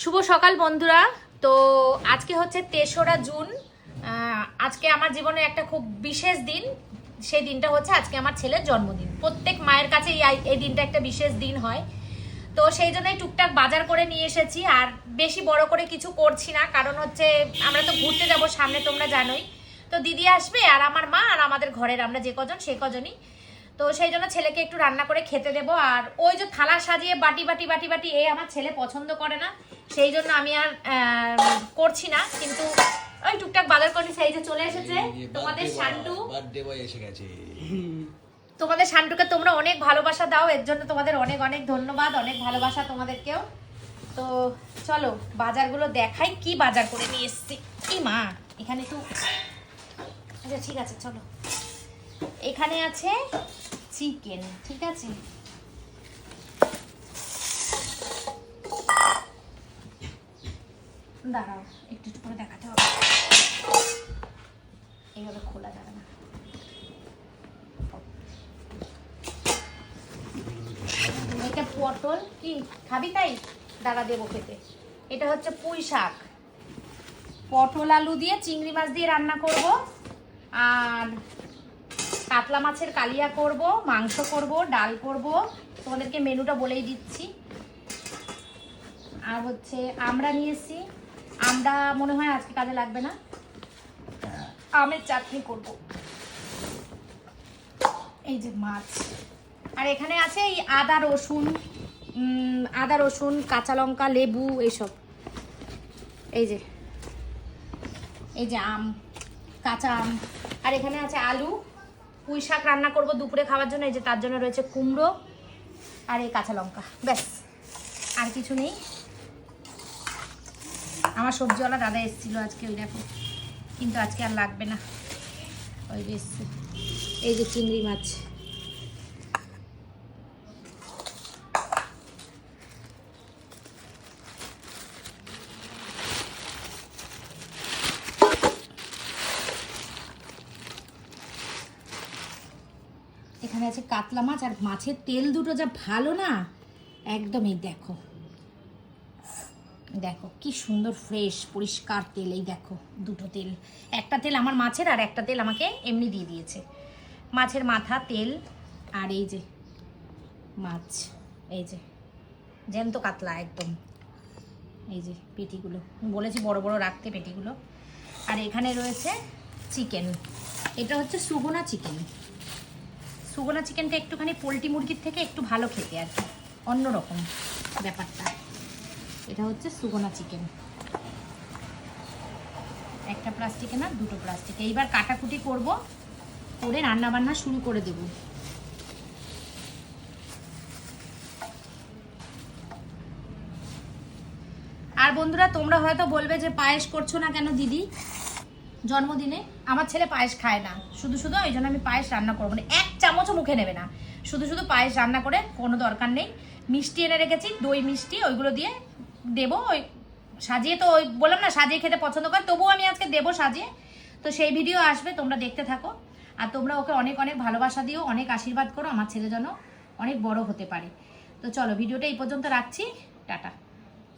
শুভ সকাল বন্ধুরা। তো আজকে হচ্ছে তেসরা জুন। আজকে আমার জীবনে একটা খুব বিশেষ দিন। সেই দিনটা হচ্ছে আজকে আমার ছেলের জন্মদিন। প্রত্যেক মায়ের কাছে এই দিনটা একটা বিশেষ দিন হয়। তো সেই জন্যই টুকটাক বাজার করে নিয়ে এসেছি। আর বেশি বড় করে কিছু করছি না, কারণ হচ্ছে আমরা তো ঘুরতে যাব সামনে, তোমরা জানোই। তো দিদি আসবে আর আমার মা আর আমাদের ঘরের আমরা যে কজন, সে কজনই। তো সেই জন্য ছেলেকে একটু রান্না করে খেতে দেবো। আর ওই যে থালা সাজিয়ে বাটি বাটি বাটি বাটি এই আমার ছেলে পছন্দ করে না। সেই জন্য আমি আর করছি না। কিন্তু ওই টুকটাক বাজার করে সেই যে চলে এসেছে। তোমাদের শান্টু। এসে গেছে। তোমাদের শান্টুকে তোমরা অনেক ভালোবাসা দাও। এর জন্য তোমাদের অনেক অনেক ধন্যবাদ অনেক ভালোবাসা তোমাদেরকেও। তো চলো বাজারগুলো দেখাই কি বাজার করে নিয়ে এসছি। কি মা এখানে তো আচ্ছা ঠিক আছে চলো। এখানে আছে চিকেন, ঠিক আছে? দাঁড়াও, একটু একটু করে দেখাতে হবে। এইভাবে খোলা যাবে না। এটা পটল কি? খাবি তাই? দাদা দেবো খেতে। এটা হচ্ছে পুঁই শাক। পটল আলু দিয়ে চিংড়ি মাছ দিয়ে রান্না করব। আর কাতলা মাছের কালিয়া করব মাংস করব ডাল করব। তোমাদেরকে মেনুটা বলেই দিচ্ছি। আর হচ্ছে আমরা নিয়েছি আমরা মনে হয় আজকে কাজে লাগবে না। আমের চাটনি করব। এই যে মাছ। আর এখানে আছে এই আদা রসুন আদা রসুন কাঁচা লঙ্কা লেবু এইসব। এই যে এই যে আম কাঁচা আম। আর এখানে আছে আলু। পুঁই শাক রান্না করব দুপুরে খাওয়ার জন্য, এই যে তার জন্য রয়েছে কুমড়ো আর এই কাঁচা লঙ্কা। ব্যাস, আর কিছু নেই। আমার সবজিওয়ালা দাদা এসেছিল আজকে, ওই দেখো। কিন্তু আজকে আর লাগবে না। ওই এসছে। এই যে চিংড়ি মাছ। এখানে আছে কাতলা মাছ আর মাছের তেল দুটো যা ভালো না, একদমই দেখো। দেখো, কি সুন্দর ফ্রেশ পরিষ্কার তেল, এই দেখো, দুটো তেল। একটা তেল আমার মাছের আর একটা তেল আমাকে এমনি দিয়ে দিয়েছে। মাছের মাথা, তেল আর এই যে মাছ, এই যে জ্যান্ত কাতলা একদম। এই যে পেটিগুলো বলেছি বড় বড় রাখতে পেটিগুলো। আর এখানে রয়েছে চিকেন, এটা হচ্ছে সুগুনা চিকেন। সুগোনা চিকেনটা একটুখানি পোলট্রি মুরগির থেকে একটু ভালো খেতে আর কি। অন্যরকম ব্যাপারটা। এটা হচ্ছে সুগোনা চিকেন। একটা প্লাস্টিকে না, দুটো প্লাস্টিকে এইবার কাটাকুটি করব, করে রান্না বান্না শুরু করে দেব। আর বন্ধুরা, তোমরা হয়তো বলবে যে পায়েস করছ না কেন দিদি? জন্মদিনে আমার ছেলে পায়েস খায় না। শুধু শুধু ওই জন্য আমি পায়েস রান্না করব না, এক চামচও মুখে নেবে না। শুধু শুধু পায়েস রান্না করে কোনো দরকার নেই। মিষ্টি এনে রেখেছি, দই মিষ্টি, ওইগুলো দিয়ে দেবো। ওই সাজিয়ে তো ওই বললাম না, সাজিয়ে খেতে পছন্দ করে, তবুও আমি আজকে দেবো সাজিয়ে। তো সেই ভিডিও আসবে, তোমরা দেখতে থাকো। আর তোমরা ওকে অনেক অনেক ভালোবাসা দিও, অনেক আশীর্বাদ করো, আমার ছেলে যেন অনেক বড় হতে পারে। তো চলো, ভিডিওটা এই পর্যন্ত রাখছি। টাটা।